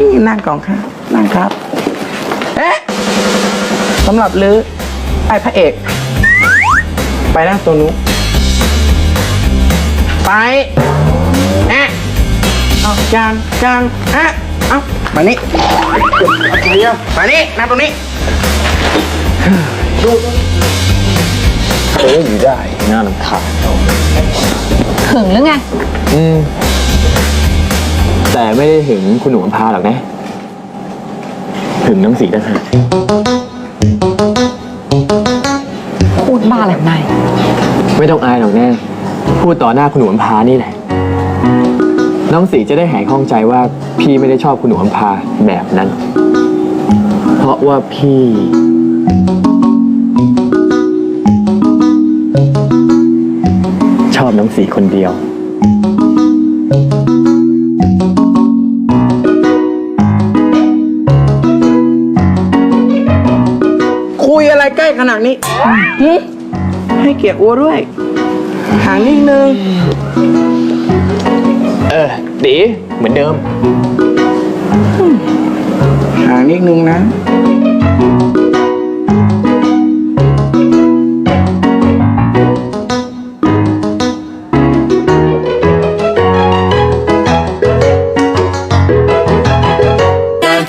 นี่นั่งก่อนครับนั่งครับ เอ๊ะสำหรับลือไอ้พระเอก ไปนั่งตัวนู้นไปแอะเอาจางจางแอะเอามานี่มานี่นั่งตรงนี้เอออยู่ได้น่าลำคาญหึงหรือไง อืม แต่ไม่ได้ถึงคุณหนูอัมพาหรอกนะ ถึงน้ำสีต่างหากพูดบ้าอะไรของนายไม่ต้องอายหรอกแน่พูดต่อหน้าคุณหนูอัมพานี่แหละ น้องสีจะได้หายข้องใจว่าพี่ไม่ได้ชอบคุณหนูอัมพาแบบนั้น เพราะว่าพี่ ชอบน้องสีคนเดียว คุยอะไรใกล้ขนาดนี้หึให้เกียรติอัวด้วยห่างนิดนึง เออตีเหมือนเดิม ห่างนิดนึงนะ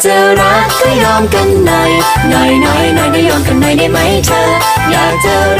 จะรักก็ยอมกันหน่อยหน่อยหน่อยหน่อยก็ยอมกันหน่อยได้ไหมเธอ อยากจะรัก